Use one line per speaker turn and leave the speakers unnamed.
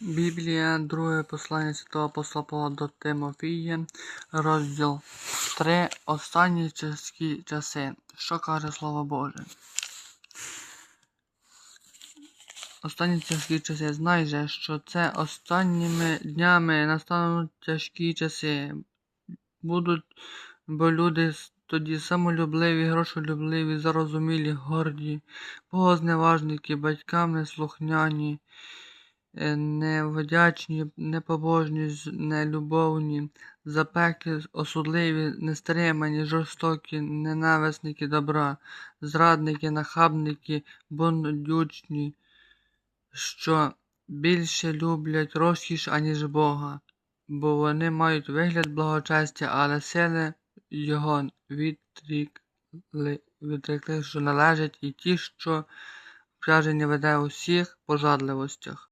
Біблія, друге послання святого апостола Павла до Тимофія, розділ 3. Останні часки часи. Що каже Слово Боже? Останні тяжкі часи. Знай же, що це останніми днями настануть тяжкі часи. Будуть, бо люди тоді самолюбливі, грошолюбливі, зарозумілі, горді, богозневажники, батькам неслухняні, невдячні, непобожні, нелюбовні, запеки, осудливі, нестримані, жорстокі, ненависники добра, зрадники, нахабники, бундючні, що більше люблять розкіш, аніж Бога, бо вони мають вигляд благочестя, але сили його відрікли, відрекли, що належать і ті, що впряжені веде у всіх пожадливостях.